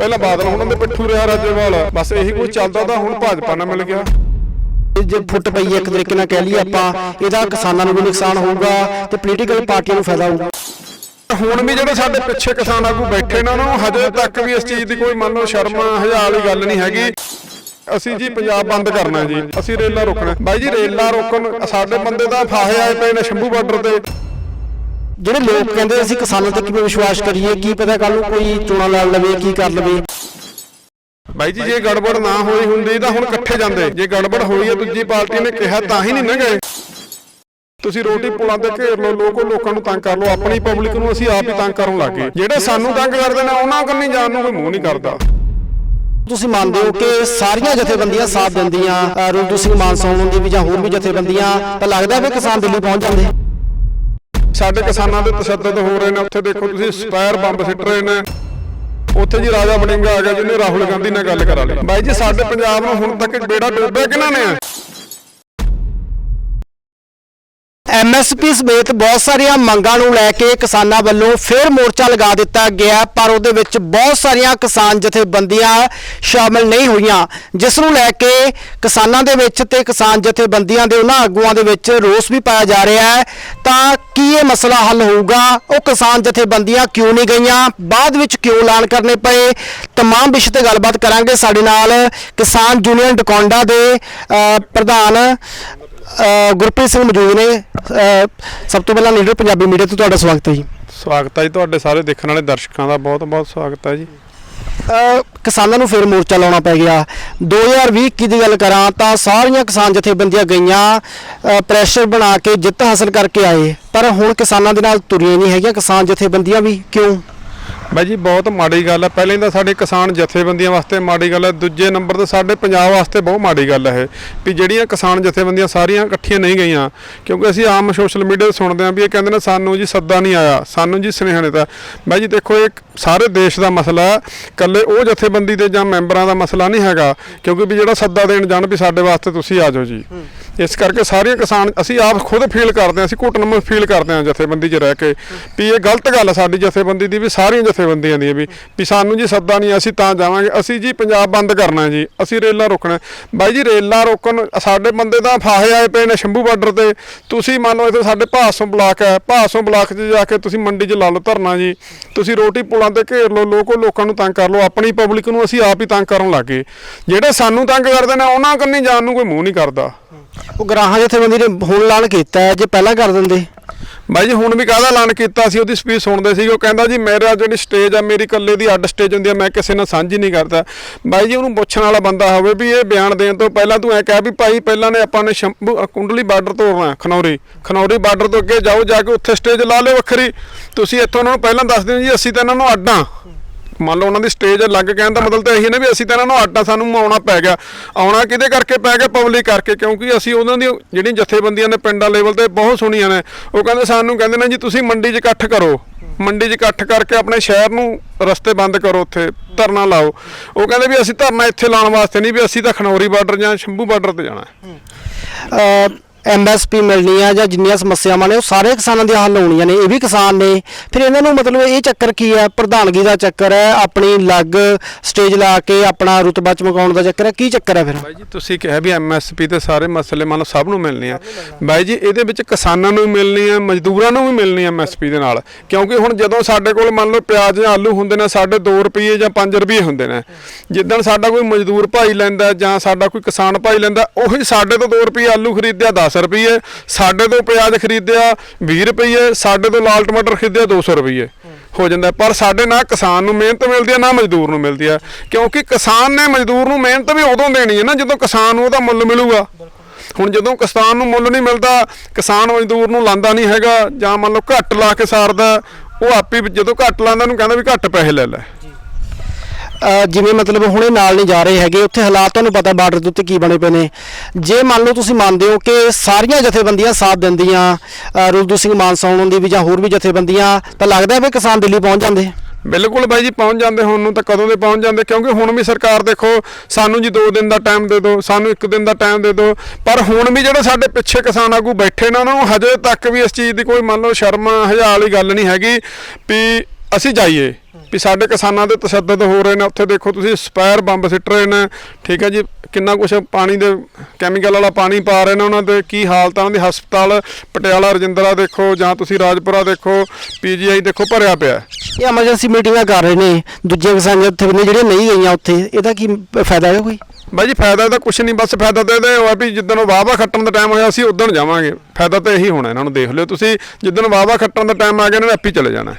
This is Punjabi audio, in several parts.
ਪਹਿਲਾਂ ਬਾਦਲ ਉਹਨਾਂ ਦੇ ਪਿੱਠੂ ਰਿਹਾ ਰਾਜੇਵਾਲ। ਬਸ ਇਹੀ ਕੁਝ ਚੱਲਦਾ ਤਾਂ ਹੁਣ ਭਾਜਪਾ ਨਾਲ ਮਿਲ ਗਿਆ। ਜੇ ਫੁੱਟ ਪਈ ਇੱਕ ਤਰੀਕੇ ਨਾਲ ਕਹਿ ਲਈਏ ਆਪਾਂ ਇਹਦਾ ਕਿਸਾਨਾਂ ਨੂੰ ਵੀ ਨੁਕਸਾਨ ਹੋਊਗਾ ਤੇ ਪੋਲੀਟੀਕਲ ਪਾਰਟੀਆਂ ਨੂੰ ਫਾਇਦਾ ਹੋਊਗਾ। ਹੁਣ ਵੀ ਜਿਹੜੇ ਸਾਡੇ ਪਿੱਛੇ ਕਿਸਾਨ ਆਗੂ ਬੈਠੇ ਨੇ ਉਹਨਾਂ ਨੂੰ ਹਜੇ ਤੱਕ ਵੀ ਇਸ ਚੀਜ਼ ਦੀ ਕੋਈ ਮੰਨ ਲਓ ਸ਼ਰਮ ਹਜਾ ਵਾਲੀ ਗੱਲ ਨਹੀਂ ਹੈਗੀ। ਅਸੀਂ ਜੀ ਪੰਜਾਬ ਬੰਦ ਕਰਨਾ ਜੀ ਅਸੀਂ ਰੇਲਾਂ ਰੋਕਣਾ। ਬਾਈ ਜੀ ਰੇਲਾਂ ਰੋਕਣ ਸਾਡੇ ਬੰਦੇ ਤਾਂ ਫਾਹੇ ਆਏ ਪਏ ਨੇ ਸ਼ੰਭੂ ਬਾਰਡਰ ਤੇ। ਜਿਹੜੇ ਲੋਕ ਕਹਿੰਦੇ ਅਸੀਂ ਕਿਸਾਨਾਂ ਤੇ ਕਿਵੇਂ ਵਿਸ਼ਵਾਸ ਕਰੀਏ ਕੀ ਪਤਾ ਕੱਲ ਨੂੰ ਕੋਈ ਚੋਣਾਂ ਲੜ ਲਵੇ ਕੀ ਕਰ ਲਵੇ ਬਾਈ ਜੀ ਜੇ ਗੜਬੜ ਨਾ ਹੋਈ ਹੁੰਦੀ ਤਾਂ ਹੁਣ ਇਕੱਠੇ ਜਾਂਦੇ। ਜੇ ਗੜਬੜ ਹੋਈ ਹੈ ਦੂਜੀ ਪਾਰਟੀ ਨੇ ਕਿਹਾ ਤਾਂ ਹੀ ਨਹੀਂ ਨਾ ਗਏ। ਤੁਸੀਂ ਰੋਟੀ ਪੁਲਾਂ ਤੇ ਘੇਰ ਲਓ ਲੋਕੋ ਲੋਕਾਂ ਨੂੰ ਤੰਗ ਕਰ ਲਓ ਆਪਣੀ ਪਬਲਿਕ ਨੂੰ ਅਸੀਂ ਆਪ ਹੀ ਤੰਗ ਕਰਨ ਲੱਗੇ ਜਿਹੜੇ ਸਾਨੂੰ ਤੰਗ ਕਰਦੇ ਨੇ ਉਹਨਾਂ ਕੰਨੀ ਜਾਣ ਨੂੰ ਕੋਈ ਮੂੰਹ ਨਹੀਂ ਕਰਦਾ। ਤੁਸੀਂ ਮੰਨਦੇ ਹੋ ਕਿ ਸਾਰੀਆਂ ਜਥੇਬੰਦੀਆਂ ਸਾਥ ਦਿੰਦੀਆਂ ਰੁਲਦੂ ਸਿੰਘ ਮਾਨਸੌਣ ਦੀ ਵੀ ਜਾਂ ਹੋਰ ਵੀ ਜਥੇਬੰਦੀਆਂ ਤਾਂ ਲੱਗਦਾ ਵੀ ਕਿਸਾਨ ਦਿੱਲੀ ਪਹੁੰਚ ਜਾਂਦੇ। ਸਾਡੇ ਕਿਸਾਨਾਂ ਦੇ ਤਸ਼ੱਦਦ ਹੋ ਰਹੇ ਨੇ। ਉੱਥੇ ਦੇਖੋ ਤੁਸੀਂ ਸਪਾਇਰ ਬੰਬ ਸਿੱਟ ਰਹੇ ਨੇ। ਉੱਥੇ ਜੀ ਰਾਜਾ ਵੜਿੰਗਾ ਆ ਗਿਆ, ਜਿਹਨੇ ਰਾਹੁਲ ਗਾਂਧੀ ਨਾਲ ਗੱਲ ਕਰਾ ਲਈ। ਬਾਈ ਜੀ, ਸਾਡੇ ਪੰਜਾਬ ਨੂੰ ਹੁਣ ਤੱਕ ਬੇੜਾ ਡੋਬਿਆ ਕਿਹਨਾਂ ਨੇ? ਐਮਐਸਪੀ ਸਮੇਤ ਬਹੁਤ ਸਾਰੀਆਂ ਮੰਗਾਂ ਨੂੰ ਲੈ ਕੇ ਕਿਸਾਨਾਂ ਵੱਲੋਂ ਫਿਰ ਮੋਰਚਾ ਲਗਾ ਦਿੱਤਾ ਗਿਆ ਪਰ ਉਹਦੇ ਵਿੱਚ ਬਹੁਤ ਸਾਰੀਆਂ ਕਿਸਾਨ ਜਥੇਬੰਦੀਆਂ ਸ਼ਾਮਲ ਨਹੀਂ ਹੋਈਆਂ ਜਿਸ ਨੂੰ ਲੈ ਕੇ ਕਿਸਾਨਾਂ ਦੇ ਵਿੱਚ ਤੇ ਕਿਸਾਨ ਜਥੇਬੰਦੀਆਂ ਦੇ ਉਹਨਾਂ ਆਗੂਆਂ ਦੇ ਵਿੱਚ ਰੋਸ ਵੀ ਪਾਇਆ ਜਾ ਰਿਹਾ ਹੈ ਤਾਂ ਕੀ ਇਹ ਮਸਲਾ ਹੱਲ ਹੋਊਗਾ ਉਹ ਕਿਸਾਨ ਜਥੇਬੰਦੀਆਂ ਕਿਉਂ ਨਹੀਂ ਗਈਆਂ ਬਾਅਦ ਵਿੱਚ ਕਿਉਂ ਐਲਾਨ ਕਰਨੇ ਪਏ तमाम ਵਿਸ਼ੇ ਤੇ ਗੱਲਬਾਤ ਕਰਾਂਗੇ ਸਾਡੇ ਨਾਲ ਕਿਸਾਨ ਯੂਨੀਅਨ ਡਕੌਂਡਾ ਦੇ ਅਹ, ਪ੍ਰਧਾਨ ਅਹ ਗੁਰਪ੍ਰੀਤ ਸਿੰਘ ਮੌਜੂਦ ਨੇ। ਸਭ ਤੋਂ ਪਹਿਲਾਂ ਲੀਡਰ ਪੰਜਾਬੀ ਮੀਡੀਆ ਤੋਂ ਤੁਹਾਡਾ ਸਵਾਗਤ ਹੈ ਜੀ। ਸਵਾਗਤ ਹੈ ਜੀ ਤੁਹਾਡੇ ਸਾਰੇ ਦੇਖਣ ਵਾਲੇ ਦਰਸ਼ਕਾਂ ਦਾ ਬਹੁਤ ਬਹੁਤ ਸਵਾਗਤ ਹੈ ਜੀ। ਕਿਸਾਨਾਂ ਨੂੰ ਫਿਰ ਮੋਰਚਾ ਲਾਉਣਾ ਪੈ ਗਿਆ। 2020 ਦੀ ਗੱਲ ਕਰਾਂ ਤਾਂ ਸਾਰੀਆਂ ਕਿਸਾਨ ਜਥੇਬੰਦੀਆਂ ਗਈਆਂ ਪ੍ਰੈਸ਼ਰ ਬਣਾ ਕੇ ਜਿੱਤ ਹਾਸਲ ਕਰਕੇ ਆਏ। ਪਰ ਹੁਣ ਕਿਸਾਨਾਂ ਦੇ ਨਾਲ ਤੁਰੀਆਂ ਨਹੀਂ ਹੈਗੀਆਂ। ਕਿਸਾਨ ਜਥੇਬੰਦੀਆਂ ਵੀ ਕਿਉਂ? ਬਾਈ ਜੀ, ਬਹੁਤ ਮਾੜੀ ਗੱਲ ਹੈ ਪਹਿਲਾਂ ਤਾਂ ਸਾਡੇ ਕਿਸਾਨ ਜਥੇਬੰਦੀਆਂ ਵਾਸਤੇ ਮਾੜੀ ਗੱਲ ਹੈ ਦੂਜੇ ਨੰਬਰ ਤੇ ਸਾਡੇ ਪੰਜਾਬ ਵਾਸਤੇ ਬਹੁਤ ਮਾੜੀ ਗੱਲ ਹੈ ਇਹ, ਵੀ ਜਿਹੜੀਆਂ ਕਿਸਾਨ ਜਥੇਬੰਦੀਆਂ ਸਾਰੀਆਂ ਇਕੱਠੀਆਂ ਨਹੀਂ ਗਈਆਂ, ਕਿਉਂਕਿ ਅਸੀਂ ਆਮ ਸੋਸ਼ਲ ਮੀਡੀਆ ਤੇ ਸੁਣਦੇ ਹਾਂ ਵੀ ਇਹ ਕਹਿੰਦੇ ਨੇ, ਸਾਨੂੰ ਜੀ ਸੱਦਾ ਨਹੀਂ ਆਇਆ, ਸਾਨੂੰ ਜੀ ਸੁਨੇਹਾ ਨਹੀਂ ਦਿੱਤਾ। ਬਾਈ ਜੀ, ਦੇਖੋ ਇਹ ਸਾਰੇ ਦੇਸ਼ ਦਾ ਮਸਲਾ ਹੈ। ਇਕੱਲੇ ਉਹ ਜਥੇਬੰਦੀ ਦੇ ਜਾਂ ਮੈਂਬਰਾਂ ਦਾ ਮਸਲਾ ਨਹੀਂ ਹੈਗਾ ਕਿਉਂਕਿ ਵੀ ਜਿਹੜਾ ਸੱਦਾ ਦੇਣ ਜਾਣ ਵੀ ਸਾਡੇ ਵਾਸਤੇ ਤੁਸੀਂ ਆ ਜਾਓ ਜੀ। ਇਸ ਕਰਕੇ ਸਾਰੀਆਂ ਕਿਸਾਨ ਅਸੀਂ ਆਪ ਖੁਦ ਫੀਲ ਕਰਦੇ ਹਾਂ ਅਸੀਂ ਘੁੱਟਣ ਫੀਲ ਕਰਦੇ ਹਾਂ ਜਥੇਬੰਦੀ 'ਚ ਰਹਿ ਕੇ ਵੀ ਇਹ ਗਲਤ ਗੱਲ ਹੈ ਸਾਡੀ ਜਥੇਬੰਦੀ ਦੀ ਵੀ ਸਾਰੀਆਂ ਜਥੇਬੰਦੀਆਂ ਦੀ ਵੀ ਵੀ ਸਾਨੂੰ ਜੀ ਸੱਦਾ ਨਹੀਂ ਅਸੀਂ ਤਾਂ ਜਾਵਾਂਗੇ। ਅਸੀਂ ਜੀ ਪੰਜਾਬ ਬੰਦ ਕਰਨਾ ਜੀ ਅਸੀਂ ਰੇਲਾਂ ਰੋਕਣਾ। ਬਾਈ ਜੀ ਰੇਲਾਂ ਰੋਕਣ ਸਾਡੇ ਬੰਦੇ ਤਾਂ ਫਾਹੇ ਆਏ ਪਏ ਨੇ ਸ਼ੰਭੂ ਬਾਰਡਰ ਤੇ। ਤੁਸੀਂ ਮੰਨ ਲਓ ਇੱਥੇ ਸਾਡੇ ਭਾਸੋਂ ਬਲਾਕ ਹੈ ਭਾਸੋਂ ਬਲਾਕ 'ਚ ਜਾ ਕੇ ਤੁਸੀਂ ਮੰਡੀ 'ਚ ਲਾ ਲਓ ਧਰਨਾ ਜੀ। ਤੁਸੀਂ ਰੋਟੀ ਪੁਲਾਂ ਤੇ ਘੇਰ ਲਓ ਲੋਕੋ, ਲੋਕਾਂ ਨੂੰ ਤੰਗ ਕਰ ਲਓ, ਆਪਣੀ ਪਬਲਿਕ ਨੂੰ ਅਸੀਂ ਆਪ ਹੀ ਤੰਗ ਕਰਨ ਲੱਗੇ। ਜਿਹੜੇ ਸਾਨੂੰ ਤੰਗ ਕਰਦੇ ਨੇ, ਉਹਨਾਂ ਕੰਨੀ ਜਾਣ ਨੂੰ ਕੋਈ ਮੂੰਹ ਨਹੀਂ ਕਰਦਾ। ਉਹ ਗਰਾਹਾਂ ਜਥੇਬੰਦੀ ਨੇ ਹੁਣ ਐਲਾਨ ਕੀਤਾ ਹੈ ਜੇ ਪਹਿਲਾਂ ਕਰ ਦਿੰਦੇ। ਬਾਈ ਜੀ, ਹੁਣ ਵੀ ਕਾਹਦਾ ਐਲਾਨ ਕੀਤਾ ਸੀ? ਉਹਦੀ ਸਪੀਚ ਸੁਣਦੇ ਸੀ ਉਹ ਕਹਿੰਦਾ ਜੀ, ਮੇਰਾ ਜਿਹੜੀ ਸਟੇਜ ਆ, ਮੇਰੀ ਇਕੱਲੇ ਦੀ ਅੱਡ ਸਟੇਜ ਹੁੰਦੀ ਆ, ਮੈਂ ਕਿਸੇ ਨਾਲ ਸਾਂਝੀ ਨਹੀਂ ਕਰਦਾ। ਬਾਈ ਜੀ, ਉਹਨੂੰ ਪੁੱਛਣ ਵਾਲਾ ਬੰਦਾ ਹੋਵੇ ਵੀ ਇਹ ਬਿਆਨ ਦੇਣ ਤੋਂ ਪਹਿਲਾਂ ਤੂੰ ਐ ਕਹਿ ਵੀ ਭਾਈ, ਪਹਿਲਾਂ ਨੇ ਆਪਾਂ ਨੇ ਸ਼ੰਭੂ ਕੁੰਡਲੀ ਬਾਰਡਰ ਤੋੜਨਾ ਖਨੌਰੀ। ਖਨੌਰੀ ਬਾਰਡਰ ਤੋਂ ਅੱਗੇ ਜਾਓ, ਜਾ ਕੇ ਉੱਥੇ ਸਟੇਜ ਲਾ ਲਿਓ ਵੱਖਰੀ। ਤੁਸੀਂ ਇੱਥੋਂ ਉਹਨਾਂ ਨੂੰ ਪਹਿਲਾਂ ਦੱਸ ਦਿਓ ਜੀ, ਅਸੀਂ ਤਾਂ ਇਹਨਾਂ ਨੂੰ ਅੱਡਾਂ ਮੰਨ ਲਓ ਉਹਨਾਂ ਦੀ ਸਟੇਜ ਅਲੱਗ ਕਹਿਣ ਦਾ ਮਤਲਬ ਤਾਂ ਇਹੀ ਨਾ ਵੀ ਅਸੀਂ ਤਾਂ ਇਹਨਾਂ ਨੂੰ ਆਟਾ ਸਾਨੂੰ ਆਉਣਾ ਪੈ ਗਿਆ। ਆਉਣਾ ਕਿਹਦੇ ਕਰਕੇ ਪੈ ਗਿਆ? ਪਬਲਿਕ ਕਰਕੇ, ਕਿਉਂਕਿ ਅਸੀਂ ਉਹਨਾਂ ਦੀ ਜਿਹੜੀਆਂ ਜਥੇਬੰਦੀਆਂ ਨੇ ਪਿੰਡਾਂ ਲੈਵਲ ਤੇ ਬਹੁਤ ਸੁਣੀਆਂ ਨੇ। ਉਹ ਕਹਿੰਦੇ ਸਾਨੂੰ ਕਹਿੰਦੇ ਨੇ ਜੀ ਤੁਸੀਂ ਮੰਡੀ 'ਚ ਇਕੱਠ ਕਰੋ। ਮੰਡੀ 'ਚ ਇਕੱਠ ਕਰਕੇ ਆਪਣੇ ਸ਼ਹਿਰ ਨੂੰ ਰਸਤੇ ਬੰਦ ਕਰੋ ਉੱਥੇ, ਧਰਨਾ ਲਾਓ। ਉਹ ਕਹਿੰਦੇ ਵੀ ਅਸੀਂ ਧਰਨਾ ਇੱਥੇ ਲਾਉਣ ਵਾਸਤੇ ਨਹੀਂ, ਵੀ ਅਸੀਂ ਤਾਂ ਖਨੌਰੀ ਬਾਰਡਰ ਜਾਂ ਸ਼ੰਭੂ ਬਾਰਡਰ ਤੇ ਜਾਣਾ। ਹੈ। ਐਮਐਸਪੀ ਮਿਲਣੀ ਆ ਜਾਂ ਜਿੰਨੀਆਂ ਸਮੱਸਿਆਵਾਂ ਨੇ ਉਹ ਸਾਰੇ ਕਿਸਾਨਾਂ ਦੀਆਂ ਹੱਲ ਹੋਣੀਆਂ ਨੇ, ਇਹ ਵੀ ਕਿਸਾਨ ਨੇ। ਫਿਰ ਇਹਨਾਂ ਨੂੰ ਮਤਲਬ ਇਹ ਚੱਕਰ ਕੀ ਹੈ? ਪ੍ਰਧਾਨਗੀ ਦਾ ਚੱਕਰ ਹੈ, ਆਪਣੀ ਲੱਗ ਸਟੇਜ ਲਾ ਕੇ ਆਪਣਾ ਰੁਤਬਾ ਚਮਕਾਉਣ ਦਾ ਚੱਕਰ ਹੈ, ਕੀ ਚੱਕਰ ਹੈ ਫਿਰ? ਬਾਈ ਜੀ, ਤੁਸੀਂ ਕਿਹਾ ਵੀ ਐਮਐਸਪੀ ਤੇ ਸਾਰੇ ਮਸਲੇ ਮੰਨ ਲਓ ਸਭ ਨੂੰ ਮਿਲਣੇ ਆ। ਬਾਈ ਜੀ, ਇਹਦੇ ਵਿੱਚ ਕਿਸਾਨਾਂ ਨੂੰ ਵੀ ਮਿਲਣੀ ਆ, ਮਜ਼ਦੂਰਾਂ ਨੂੰ ਵੀ ਮਿਲਣੀ ਆ ਐਮਐਸਪੀ ਦੇ ਨਾਲ। ਕਿਉਂਕਿ ਹੁਣ ਜਦੋਂ ਸਾਡੇ ਕੋਲ ਮੰਨ ਲਓ ਪਿਆਜ਼ ਜਾਂ ਆਲੂ ਹੁੰਦੇ ਨੇ, ਸਾਡੇ 2 ਰੁਪਏ ਜਾਂ 5 ਰੁਪਏ ਹੁੰਦੇ ਨੇ। ਜਿੱਦਣ ਸਾਡਾ ਕੋਈ ਮਜ਼ਦੂਰ ਭਾਈ ਲੈਂਦਾ ਜਾਂ ਸਾਡਾ ਕੋਈ ਕਿਸਾਨ ਭਾਈ ਲੈਂਦਾ, ਉਹੀ ਸਾਡੇ ਤੋਂ 2 ਰੁਪਏ ਆਲੂ ਖਰੀਦਿਆ 10 ਰੁਪਏ ਸਾਡੇ ਤੋਂ ਪਿਆਜ਼ ਖਰੀਦਿਆ 20 ਰੁਪਏ ਸਾਡੇ ਤੋਂ ਲਾਲ ਟਮਾਟਰ ਖਰੀਦਿਆ 200 ਰੁਪਏ ਹੋ ਜਾਂਦਾ ਪਰ ਸਾਡੇ ਨਾ ਕਿਸਾਨ ਨੂੰ ਮਿਹਨਤ ਮਿਲਦੀ ਹੈ, ਨਾ ਮਜ਼ਦੂਰ ਨੂੰ ਮਿਲਦੀ ਹੈ। ਕਿਉਂਕਿ ਕਿਸਾਨ ਨੇ ਮਜ਼ਦੂਰ ਨੂੰ ਮਿਹਨਤ ਵੀ ਉਦੋਂ ਦੇਣੀ ਹੈ ਨਾ, ਜਦੋਂ ਕਿਸਾਨ ਨੂੰ ਉਹਦਾ ਮੁੱਲ ਮਿਲੂਗਾ। ਹੁਣ ਜਦੋਂ ਕਿਸਾਨ ਨੂੰ ਮੁੱਲ ਨਹੀਂ ਮਿਲਦਾ, ਕਿਸਾਨ ਮਜ਼ਦੂਰ ਨੂੰ ਲਾਂਦਾ ਨਹੀਂ ਹੈਗਾ, ਜਾਂ ਮੰਨ ਲਓ ਘੱਟ ਲਾ ਕੇ ਸਾਰਦਾ, ਉਹ ਆਪੇ ਵੀ ਜਦੋਂ ਘੱਟ ਲਾਂਦਾ, ਉਹਨੂੰ ਕਹਿੰਦਾ ਵੀ ਘੱਟ ਪੈਸੇ ਲੈ ਲੈ। ਜਿਵੇਂ ਮਤਲਬ ਹੁਣੇ ਨਾਲ ਨਹੀਂ ਜਾ ਰਹੇ ਹੈਗੇ, ਉੱਥੇ ਹਾਲਾਤ ਤੁਹਾਨੂੰ ਪਤਾ ਬਾਰਡਰ ਦੇ ਉੱਤੇ ਕੀ ਬਣੇ ਪਏ ਨੇ। ਜੇ ਮੰਨ ਲਓ ਤੁਸੀਂ ਮੰਨਦੇ ਹੋ ਕਿ ਸਾਰੀਆਂ ਜਥੇਬੰਦੀਆਂ ਸਾਥ ਦਿੰਦੀਆਂ ਅਹ ਰੁਲਦੂ ਸਿੰਘ ਮਾਨਸੌਣ ਦੀ ਵੀ ਜਾਂ ਹੋਰ ਵੀ ਜਥੇਬੰਦੀਆਂ, ਤਾਂ ਲੱਗਦਾ ਹੈ ਵੀ ਕਿਸਾਨ ਦਿੱਲੀ ਪਹੁੰਚ ਜਾਂਦੇ। ਬਿਲਕੁਲ ਬਾਈ ਜੀ, ਪਹੁੰਚ ਜਾਂਦੇ ਹੁਣ ਨੂੰ ਤਾਂ ਕਦੋਂ ਦੇ ਪਹੁੰਚ ਜਾਂਦੇ? ਕਿਉਂਕਿ ਹੁਣ ਵੀ ਸਰਕਾਰ ਦੇਖੋ, ਸਾਨੂੰ ਜੀ 2 ਦਿਨ ਦਾ ਟਾਈਮ ਦੇ ਦਿਓ, ਸਾਨੂੰ 1 ਦਿਨ ਦਾ ਟਾਈਮ ਦੇ ਦਿਓ। ਪਰ ਹੁਣ ਵੀ ਜਿਹੜੇ ਸਾਡੇ ਪਿੱਛੇ ਕਿਸਾਨ ਆਗੂ ਬੈਠੇ ਨੇ ਉਹਨਾਂ ਨੂੰ ਹਜੇ ਤੱਕ ਵੀ ਇਸ ਚੀਜ਼ ਦੀ ਕੋਈ ਮੰਨ ਲਓ ਸ਼ਰਮ, ਹਜਾ ਵਾਲੀ ਗੱਲ ਨਹੀਂ ਹੈਗੀ ਵੀ ਅਸੀਂ ਜਾਈਏ। ਵੀ ਸਾਡੇ ਕਿਸਾਨਾਂ ਦੇ ਤਸ਼ੱਦਦ ਹੋ ਰਹੇ ਨੇ। ਉੱਥੇ ਦੇਖੋ ਤੁਸੀਂ ਸਪਾਇਰ ਬੰਬ ਸਿੱਟ ਰਹੇ ਨੇ। ਠੀਕ ਹੈ ਜੀ। ਕਿੰਨਾ ਕੁਛ ਪਾਣੀ ਦੇ ਕੈਮੀਕਲ ਵਾਲਾ ਪਾਣੀ ਪਾ ਰਹੇ ਨੇ ਉਹਨਾਂ ਦੇ। ਕੀ ਹਾਲਤ ਆ ਉਹਨਾਂ ਦੀ? ਹਸਪਤਾਲ ਪਟਿਆਲਾ ਰਜਿੰਦਰਾ ਦੇਖੋ ਜਾਂ ਤੁਸੀਂ ਰਾਜਪੁਰਾ ਦੇਖੋ। ਪੀਜੀਆਈ ਦੇਖੋ ਭਰਿਆ ਪਿਆ। ਇਹ ਐਮਰਜੈਂਸੀ ਮੀਟਿੰਗਾਂ ਕਰ ਰਹੇ ਨੇ। ਦੂਜੇ ਕਿਸਾਨ ਜਥੇਬੰਦੀਆਂ ਜਿਹੜੀਆਂ ਨਹੀਂ ਗਈਆਂ ਉੱਥੇ। ਇਹਦਾ ਕੀ ਫਾਇਦਾ ਹੈ ਕੋਈ? ਬਾਈ ਜੀ ਫਾਇਦਾ ਤਾਂ ਕੁਛ ਨਹੀਂ। ਬਸ ਫਾਇਦਾ ਤਾਂ ਇਹਦਾ ਹੋਇਆ ਵੀ ਜਿੱਦਣ ਵਾਵਾ ਖੱਟਣ ਦਾ ਟਾਈਮ ਹੋਇਆ ਅਸੀਂ ਉਦੋਂ ਜਾਵਾਂਗੇ। ਫਾਇਦਾ ਤਾਂ ਇਹੀ ਹੋਣਾ ਇਹਨਾਂ ਨੂੰ। ਦੇਖ ਲਿਓ ਤੁਸੀਂ। ਜਿੱਦਣ ਵਾਵਾ ਖੱਟਣ ਦਾ ਟਾਈਮ ਆ ਗਿਆ ਇਹਨਾਂ ਨੇ ਆਪੀ ਚਲੇ ਜਾਣਾ।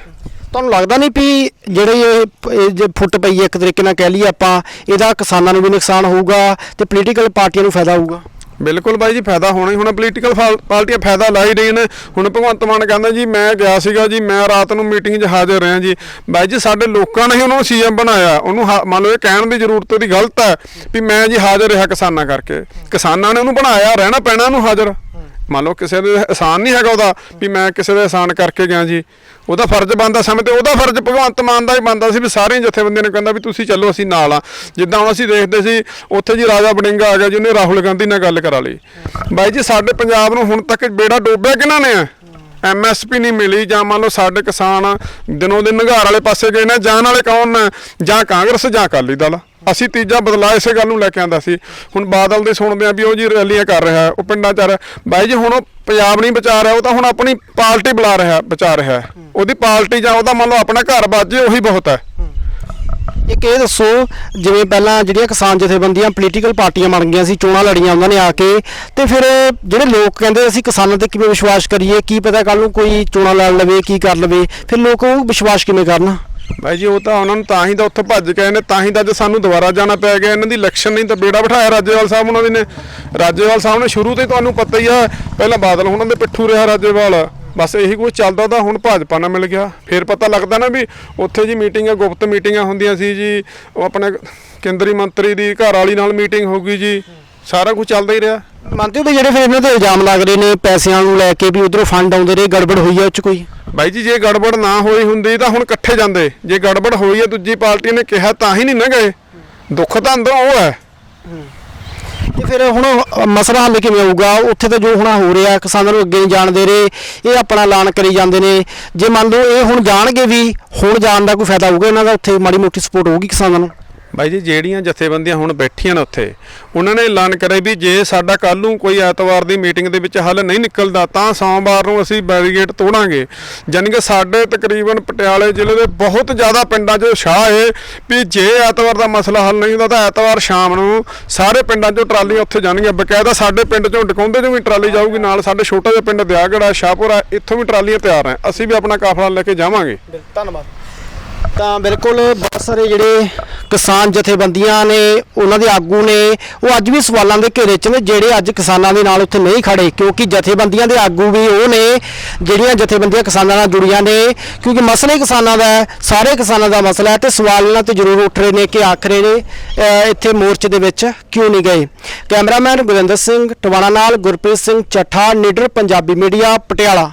ਤੁਹਾਨੂੰ ਲੱਗਦਾ ਨਹੀਂ ਵੀ ਜਿਹੜੇ ਇਹ ਜੇ ਫੁੱਟ ਪਈ ਹੈ, ਇੱਕ ਤਰੀਕੇ ਨਾਲ ਕਹਿ ਲਈਏ ਆਪਾਂ, ਇਹਦਾ ਕਿਸਾਨਾਂ ਨੂੰ ਵੀ ਨੁਕਸਾਨ ਹੋਊਗਾ ਤੇ ਪੋਲੀਟੀਕਲ ਪਾਰਟੀਆਂ ਨੂੰ ਫਾਇਦਾ ਹੋਊਗਾ? ਬਿਲਕੁਲ ਬਾਈ ਜੀ, ਫਾਇਦਾ ਹੋਣਾ ਹੀ ਹੋਣਾ। ਪੋਲੀਟੀਕਲ ਪਾਰਟੀਆਂ ਫਾਇਦਾ ਲਾ ਹੀ ਰਹੀਆਂ ਨੇ। ਹੁਣ ਭਗਵੰਤ ਮਾਨ ਕਹਿੰਦਾ ਜੀ, ਮੈਂ ਗਿਆ ਸੀਗਾ ਜੀ, ਮੈਂ ਰਾਤ ਨੂੰ ਮੀਟਿੰਗ 'ਚ ਹਾਜ਼ਰ ਰਿਹਾ ਜੀ। ਬਾਈ ਜੀ, ਸਾਡੇ ਲੋਕਾਂ ਨੇ ਹੀ ਉਹਨੂੰ ਸੀਐਮ ਬਣਾਇਆ। ਉਹਨੂੰ ਹਾ- ਮੰਨ ਲਓ ਇਹ ਕਹਿਣ ਦੀ ਜ਼ਰੂਰਤ ਉਹਦੀ ਗਲਤ ਹੈ ਵੀ ਮੈਂ ਜੀ ਹਾਜ਼ਰ ਰਿਹਾ ਕਿਸਾਨਾਂ ਕਰਕੇ। ਕਿਸਾਨਾਂ ਨੇ ਉਹਨੂੰ ਬਣਾਇਆ, ਰਹਿਣਾ ਪੈਣਾ ਉਹਨੂੰ ਹਾਜ਼ਰ। ਮੰਨ ਲਓ ਕਿਸੇ ਦੇ ਆਸਾਨ ਨਹੀਂ ਹੈਗਾ ਉਹਦਾ ਵੀ ਮੈਂ ਕਿਸੇ ਦੇ ਆਸਾਨ ਕਰਕੇ ਗਿਆ ਜੀ। ਉਹਦਾ ਫਰਜ਼ ਬਣਦਾ ਸਮੇਂ ਤੇ, ਉਹਦਾ ਫਰਜ਼ ਭਗਵੰਤ ਮਾਨ ਦਾ ਹੀ ਬਣਦਾ ਸੀ ਵੀ ਸਾਰੀਆਂ ਜਥੇਬੰਦੀਆਂ ਨੇ ਕਹਿੰਦਾ ਵੀ ਤੁਸੀਂ ਚੱਲੋ, ਅਸੀਂ ਨਾਲ ਆ। ਜਿੱਦਾਂ ਹੁਣ ਅਸੀਂ ਦੇਖਦੇ ਸੀ, ਉੱਥੇ ਜੀ ਰਾਜਾ ਬੜਿੰਗਾ ਆ ਗਿਆ, ਜਿਹਨੇ ਰਾਹੁਲ ਗਾਂਧੀ ਨਾਲ ਗੱਲ ਕਰਾ ਲਈ। ਬਾਈ ਜੀ, ਸਾਡੇ ਪੰਜਾਬ ਨੂੰ ਹੁਣ ਤੱਕ ਬੇੜਾ ਡੋਬਿਆ ਕਿਹਨਾਂ ਨੇ? ਆ ਐਮਐਸਪੀ ਨਹੀਂ ਮਿਲੀ, ਜਾਂ ਮੰਨ ਲਓ ਸਾਡੇ ਕਿਸਾਨ ਦਿਨੋਂ ਦਿਨ ਨਿਗਾਰ ਵਾਲੇ ਪਾਸੇ ਗਏ ਨੇ, ਜਾਣ ਵਾਲੇ ਕੌਣ ਨੇ? ਜਾਂ ਕਾਂਗਰਸ ਜਾਂ ਅਕਾਲੀ ਦਲ? ਅਸੀਂ ਤੀਜਾ ਬਦਲਾਅ ਇਸੇ ਗੱਲ ਨੂੰ ਲੈ ਕੇ ਆਂਦਾ ਸੀ। ਹੁਣ ਬਾਦਲ ਦੇ ਸੁਣਦੇ ਆ ਵੀ ਉਹ ਜੀ ਰੈਲੀਆਂ ਕਰ ਰਿਹਾ ਉਹ ਪਿੰਡਾਂ ਚ ਆ ਰਿਹਾ। ਬਾਈ ਜੀ ਹੁਣ ਉਹ ਪੰਜਾਬ ਨਹੀਂ ਬਚਾ ਰਿਹਾ ਉਹ ਤਾਂ ਹੁਣ ਆਪਣੀ ਪਾਰਟੀ ਬੁਲਾ ਰਿਹਾ ਬਚਾ ਰਿਹਾ। ਉਹਦੀ ਪਾਰਟੀ ਜਾਂ ਉਹਦਾ ਮੰਨ ਲਓ ਆਪਣਾ ਘਰ ਬਾਜੇ ਉਹੀ ਬਹੁਤ ਹੈ। ਇੱਕ ਇਹ ਦੱਸੋ ਜਿਵੇਂ ਪਹਿਲਾਂ ਜਿਹੜੀਆਂ ਕਿਸਾਨ ਜਥੇਬੰਦੀਆਂ ਪੋਲੀਟੀਕਲ ਪਾਰਟੀਆਂ ਬਣ ਗਈਆਂ ਸੀ ਚੋਣਾਂ ਲੜੀਆਂ ਉਹਨਾਂ ਨੇ ਆ ਕੇ ਤੇ ਫਿਰ ਜਿਹੜੇ ਲੋਕ ਕਹਿੰਦੇ ਅਸੀਂ ਕਿਸਾਨਾਂ ਤੇ ਕਿਵੇਂ ਵਿਸ਼ਵਾਸ ਕਰੀਏ ਕੀ ਪਤਾ ਕੱਲ ਨੂੰ ਕੋਈ ਚੋਣਾਂ ਲੜ ਲਵੇ ਕੀ ਕਰ ਲਵੇ ਫਿਰ ਲੋਕ ਉਹ ਵਿਸ਼ਵਾਸ ਕਿਵੇਂ ਕਰਨ? ਬਾਈ ਜੀ, ਉਹ ਤਾਂ ਉਹਨਾਂ ਨੂੰ ਤਾਂ ਹੀ ਤਾਂ ਉੱਥੋਂ ਭੱਜ ਕੇ ਆਏ ਨੇ, ਤਾਂ ਹੀ ਤਾਂ ਅੱਜ ਸਾਨੂੰ ਦੁਬਾਰਾ ਜਾਣਾ ਪੈ ਗਿਆ। ਇਹਨਾਂ ਦੀ ਇਲੈਕਸ਼ਨ ਨਹੀਂ ਤਾਂ ਬੇੜਾ ਬਿਠਾਇਆ ਰਾਜੇਵਾਲ ਸਾਹਿਬ ਉਹਨਾਂ ਦੀ ਨੇ। ਰਾਜੇਵਾਲ ਸਾਹਿਬ ਨੇ ਸ਼ੁਰੂ ਤੋਂ ਹੀ ਤੁਹਾਨੂੰ ਪਤਾ ਹੀ ਆ, ਪਹਿਲਾਂ ਬਾਦਲ ਉਹਨਾਂ ਦੇ ਪਿੱਠੂ ਰਿਹਾ ਰਾਜੇਵਾਲ। ਬਸ ਇਹੀ ਕੁਝ ਚੱਲਦਾ ਤਾਂ ਹੁਣ ਭਾਜਪਾ ਨਾਲ ਮਿਲ ਗਿਆ। ਫਿਰ ਪਤਾ ਲੱਗਦਾ ਨਾ ਵੀ ਉੱਥੇ ਜੀ ਮੀਟਿੰਗਾਂ, ਗੁਪਤ ਮੀਟਿੰਗਾਂ ਹੁੰਦੀਆਂ ਸੀ ਜੀ। ਉਹ ਆਪਣੇ ਕੇਂਦਰੀ ਮੰਤਰੀ ਦੀ ਘਰ ਵਾਲੀ ਨਾਲ ਮੀਟਿੰਗ ਹੋ ਗਈ ਜੀ। ਸਾਰਾ ਕੁਝ ਚੱਲਦਾ ਹੀ ਰਿਹਾ। ਮੰਨਦੇ ਹੋ ਵੀ ਜਿਹੜੇ ਫਿਰ ਇਹਨਾਂ ਤੇ ਇਲਜ਼ਾਮ ਲੱਗ ਰਹੇ ਨੇ ਪੈਸਿਆਂ ਨੂੰ ਲੈ ਕੇ ਵੀ ਉਧਰੋਂ ਫੰਡ ਆਉਂਦੇ ਰਹੇ ਗੜਬੜ ਹੋਈ ਹੈ ਉਹ ਚ ਕੋਈ? ਬਾਈ ਜੀ ਜੇ ਗੜਬੜ ਨਾ ਹੋਈ ਹੁੰਦੀ ਤਾਂ ਹੁਣ ਇਕੱਠੇ ਜਾਂਦੇ। ਜੇ ਗੜਬੜ ਹੋਈ ਹੈ ਦੂਜੀ ਪਾਰਟੀ ਨੇ ਕਿਹਾ ਤਾਂ ਹੀ ਨਹੀਂ ਨਾ ਗਏ। ਦੁੱਖ ਤਾਂ ਅੰਦਰੋਂ ਉਹ ਹੈ। ਤੇ ਫਿਰ ਹੁਣ ਮਸਲਾ ਹੱਲ ਕਿਵੇਂ ਹੋਊਗਾ? ਉੱਥੇ ਤਾਂ ਜੋ ਹੁਣ ਹੋ ਰਿਹਾ ਕਿਸਾਨਾਂ ਨੂੰ ਅੱਗੇ ਨਹੀਂ ਜਾਣ ਦੇ ਰਹੇ ਇਹ ਆਪਣਾ ਐਲਾਨ ਕਰੀ ਜਾਂਦੇ ਨੇ। ਜੇ ਮੰਨ ਲਓ ਇਹ ਹੁਣ ਜਾਣਗੇ ਵੀ ਹੁਣ ਜਾਣ ਦਾ ਕੋਈ ਫਾਇਦਾ ਹੋਊਗਾ ਇਹਨਾਂ ਦਾ ਉੱਥੇ ਮਾੜੀ ਮੋਟੀ ਸਪੋਰਟ ਹੋਊਗੀ ਕਿਸਾਨਾਂ ਨੂੰ? ਬਾਈ ਜੀ, ਜਿਹੜੀਆਂ ਜਥੇਬੰਦੀਆਂ ਹੁਣ ਬੈਠੀਆਂ ਨੇ ਉੱਥੇ, ਉਹਨਾਂ ਨੇ ਐਲਾਨ ਕਰਿਆ ਵੀ ਜੇ ਸਾਡਾ ਕੱਲ ਨੂੰ ਕੋਈ ਐਤਵਾਰ ਦੀ ਮੀਟਿੰਗ ਦੇ ਵਿੱਚ ਹੱਲ ਨਹੀਂ ਨਿਕਲਦਾ, ਤਾਂ ਸੋਮਵਾਰ ਨੂੰ ਅਸੀਂ ਬੈਰੀਗੇਟ ਤੋੜਾਂਗੇ। ਜਾਣੀ ਕਿ ਸਾਡੇ ਤਕਰੀਬਨ ਪਟਿਆਲੇ ਜ਼ਿਲ੍ਹੇ ਦੇ ਬਹੁਤ ਜ਼ਿਆਦਾ ਪਿੰਡਾਂ 'ਚ ਸ਼ਾਹ ਹੈ ਵੀ ਜੇ ਐਤਵਾਰ ਦਾ ਮਸਲਾ ਹੱਲ ਨਹੀਂ ਹੁੰਦਾ ਤਾਂ ਐਤਵਾਰ ਸ਼ਾਮ ਨੂੰ ਸਾਰੇ ਪਿੰਡਾਂ 'ਚੋਂ ਟਰਾਲੀਆਂ ਉੱਥੇ ਜਾਣਗੀਆਂ। ਬਕਾਇਦਾ ਸਾਡੇ ਪਿੰਡ 'ਚੋਂ ਡਕੌਂਦੇ 'ਚੋਂ ਵੀ ਟਰਾਲੀ ਜਾਊਗੀ, ਨਾਲ ਸਾਡੇ ਛੋਟਾ ਜਿਹਾ ਪਿੰਡ ਦਿਆਗੜਾ, ਸ਼ਾਹਪੁਰਾ, ਇੱਥੋਂ ਵੀ ਟਰਾਲੀਆਂ ਤਿਆਰ ਹੈ ਅਸੀਂ ਵੀ ਆਪਣਾ ਕਾਫਲਾ ਲੈ ਕੇ ਜਾਵਾਂਗੇ। ਧੰਨਵਾਦ। ਤਾਂ ਬਿਲਕੁਲ ਬਹੁਤ ਸਾਰੇ ਜਿਹੜੇ ਕਿਸਾਨ ਜਥੇਬੰਦੀਆਂ ਨੇ, ਉਹਨਾਂ ਦੇ ਆਗੂ ਨੇ, ਉਹ ਅੱਜ ਵੀ ਸਵਾਲਾਂ ਦੇ ਘੇਰੇ 'ਚ ਨੇ, ਜਿਹੜੇ ਅੱਜ ਕਿਸਾਨਾਂ ਦੇ ਨਾਲ ਉੱਥੇ ਨਹੀਂ ਖੜੇ, ਕਿਉਂਕਿ ਜਥੇਬੰਦੀਆਂ ਦੇ ਆਗੂ ਵੀ ਉਹ ਨੇ, ਜਿਹੜੀਆਂ ਜਥੇਬੰਦੀਆਂ ਕਿਸਾਨਾਂ ਨਾਲ ਜੁੜੀਆਂ ਨੇ, ਕਿਉਂਕਿ ਮਸਲੇ ਕਿਸਾਨਾਂ ਦਾ ਸਾਰੇ ਕਿਸਾਨਾਂ ਦਾ ਮਸਲਾ ਹੈ ਤੇ ਸਵਾਲ ਇਹਨਾਂ ਤੇ ਜ਼ਰੂਰ ਉੱਠ ਰਹੇ ਨੇ ਕਿ ਆਖਰੇ ਨੇ ਇੱਥੇ ਮੋਰਚੇ ਦੇ ਵਿੱਚ ਕਿਉਂ ਨਹੀਂ ਗਏ। ਕੈਮਰਾਮੈਨ ਗੁਰਿੰਦਰ ਸਿੰਘ ਟਵਾਣਾ ਨਾਲ ਗੁਰਪ੍ਰੀਤ ਸਿੰਘ ਚੱਠਾ, ਨੀਡਰ ਪੰਜਾਬੀ ਮੀਡੀਆ, ਪਟਿਆਲਾ।